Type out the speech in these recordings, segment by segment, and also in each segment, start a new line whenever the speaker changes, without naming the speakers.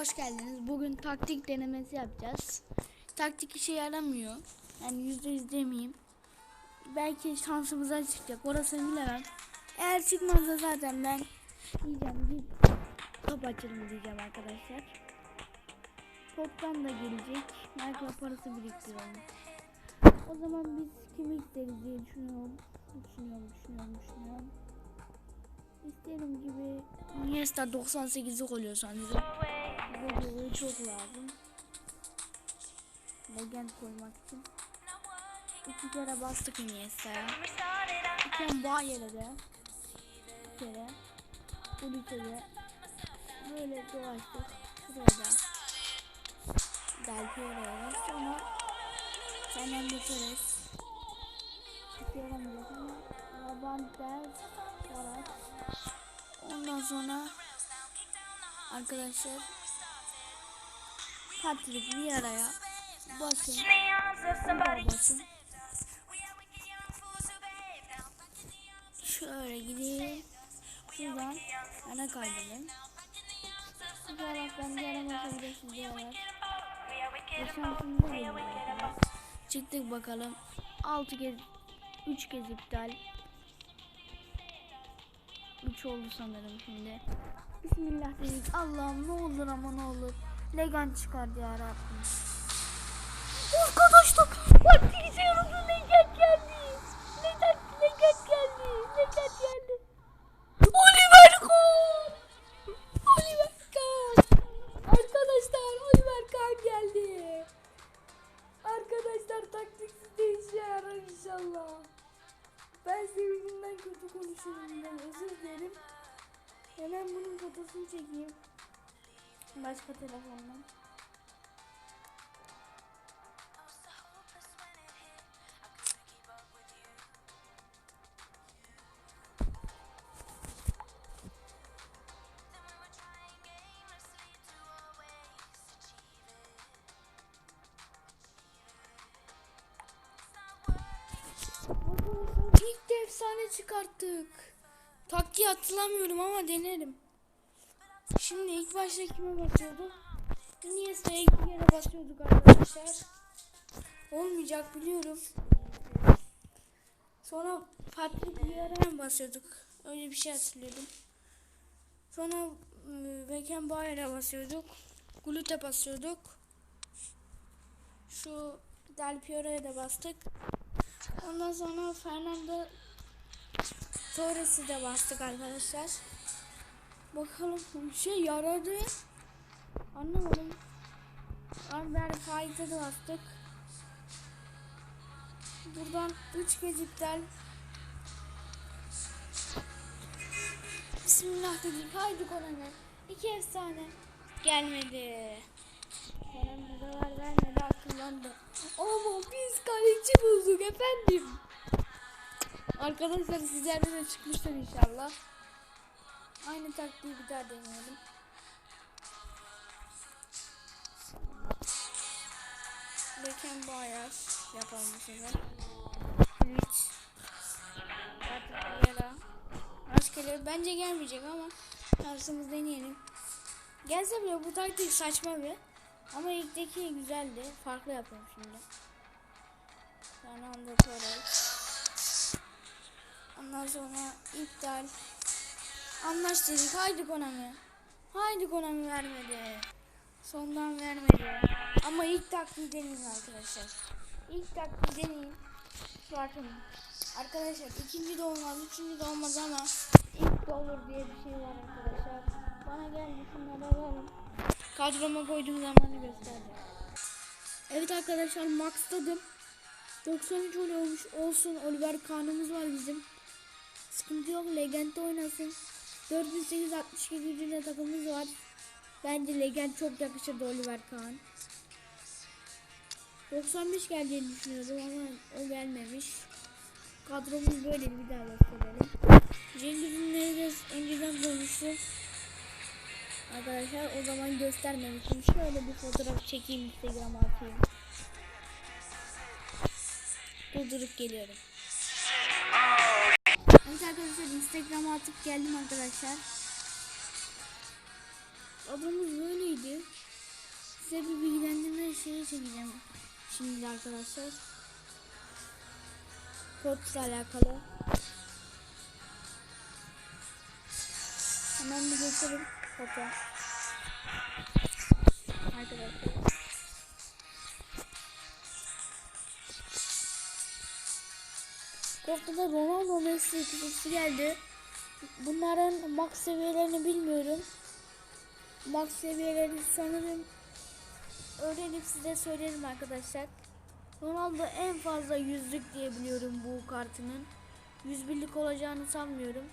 hoş geldiniz. Bugün taktik denemesi yapacağız. Taktik işe yaramıyor. Yani yüzde yüz demeyeyim. Belki şansımıza çıkacak. Orasını bilemem. Eğer çıkmazsa zaten ben diyeceğim git top açalım diyeceğim arkadaşlar. Toptan da gelecek. Belki parası biriktiriyorum. O zaman biz kimi isteriz diye düşünüyorum. Düşünüyorum, düşünüyorum, düşünüyorum. İstediğim gibi Iniesta 98'lik oluyor sanırım. Videoyu çok lazım. Legend koymak için. İki kere bastık Iniesta'ya. Bir kere Bayer'e de. Bir kere. Ulite'de. Böyle dolaştık. Şuraya da. Del Piero'ya. Sonra Fernando Torres. Yapamayacak ama. Laban Del Torres. Ondan sonra arkadaşlar Patrick bir araya basın. Basın. Şöyle gideyim. Şuradan ana kaydedelim. Bu taraftan bir ara basabilirsiniz diyorlar. Yaşantımda geliyor. Çıktık bakalım. 6 kez 3 kez iptal. 3 oldu sanırım şimdi. Bismillah dedik. Allah'ım ne olur ama ne olur. Legend çıkardı ya Rabbim. Arkadaşlar bak bilgisayarımda Legend geldi. Legend, Legend geldi. Legend geldi. Oliver Kahn. Oliver Kahn. Arkadaşlar Oliver Kahn geldi. Arkadaşlar taktiksiz de işe yarar inşallah. Ben sevincimden kötü konuşuyorum ben özür dilerim. Hemen bunun fotosunu çekeyim. Başka telefondan. Efsane çıkarttık. Taktiği hatırlamıyorum ama denerim. Şimdi ilk başta kime basıyorduk? Iniesta'ya iki kere basıyorduk arkadaşlar. Olmayacak biliyorum. Sonra Patrick Vieira'ya basıyorduk. Öyle bir şey hatırlıyorum. Sonra e, Beckenbauer'e basıyorduk. Gulut'e basıyorduk. Şu Del Piero'ya da bastık. Ondan sonra Fernando Torres'i de bastık arkadaşlar. Bakalım bir şey yaradı. Anlamadım. Amber Fight'e de bastık. Buradan 3 kez iptal. Bismillah dedik. Haydi Konami. İki efsane. Gelmedi. Kerem zarar vermedi akıllandı. Ama biz kaleci bulduk efendim. Arkadaşlar sizlerde de çıkmıştır inşallah. Aynı taktiği bir daha deneyelim. Beckenbauer yapalım bu sefer. Hiç. Rastgele bence gelmeyecek ama şansımız deneyelim. Gelse bile bu taktik saçma bir. Ama ilkteki güzeldi. Farklı yapalım şimdi. Fernando Torres. Ondan sonra iptal. Anlaştık. Haydi Konami. Haydi Konami vermedi. Sondan vermedi. Ama ilk taktiği deneyin arkadaşlar. İlk taktiği deneyin. Bakın. Arkadaşlar ikinci de olmaz, üçüncü de olmaz ama ilk de olur diye bir şey var arkadaşlar. Bana geldi şunları alalım. Kadroma koyduğum zamanı gösterdi. Evet arkadaşlar maxladım. 93 olmuş olsun. Oliver Kahn'ımız var bizim. Sıkıntı yok. Legend'de oynasın. 4862 gücüyle takımımız var. Bence Legend çok yakışırdı Oliver Kahn. 95 geldiğini düşünüyordum ama o gelmemiş. Kadromuz böyle bir daha gösterelim. Cengiz Ünlü'yü de önceden koymuştu. Arkadaşlar o zaman göstermemiştim. Şöyle bir fotoğraf çekeyim Instagram'a atayım. Durdurup geliyorum. Evet arkadaşlar Instagram'a atıp geldim arkadaşlar. Ablamız böyleydi. Size bir bilgilendirme şeyi çekeceğim şimdi arkadaşlar. Kodla alakalı. Hemen bir geçelim. Kodla. Arkadaşlar. Kodda da Ronaldo Messi ikilisi geldi. Bunların max seviyelerini bilmiyorum. Max seviyelerini sanırım öğrenip size söylerim arkadaşlar. Ronaldo en fazla yüzlük diye biliyorum bu kartının. 100 birlik olacağını sanmıyorum.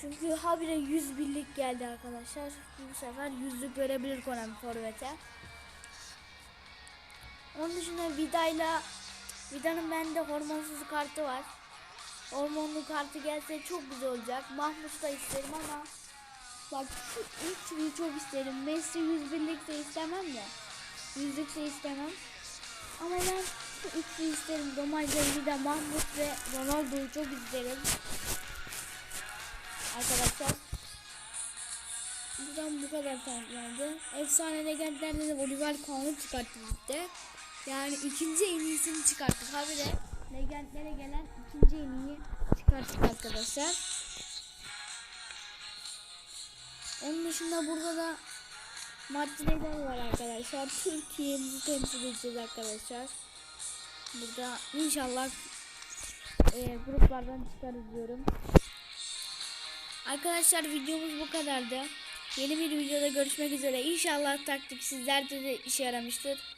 Çünkü habire 100 birlik geldi arkadaşlar. Bu sefer yüzlük verebilir Konami Forvet'e. Onun dışında Vida'yla Vida'nın bende hormonsuz kartı var. Hormonlu kartı gelse çok güzel olacak. Mahmut da isterim ama bak şu üçlüyü çok isterim. Messi 100 birlik de istemem de. Yüzlük de istemem. Ama ben şu üçlü isterim. Domates, Vida, Mahmut ve Ronaldo'yu çok isterim. Arkadaşlar. Buradan bu kadar tanıtlandı. Efsane legendlerde de Oliver Kahn'ı çıkarttık işte. Yani ikinci en iyisini çıkarttık. Habire legendlere gelen ikinci en iyi çıkarttık arkadaşlar. Onun dışında burada da Martinez'ler var arkadaşlar. Türkiye'mizi temsil edeceğiz arkadaşlar. Burada inşallah e, gruplardan çıkarız diyorum. Arkadaşlar videomuz bu kadardı. Yeni bir videoda görüşmek üzere. İnşallah taktik sizlerde de işe yaramıştır.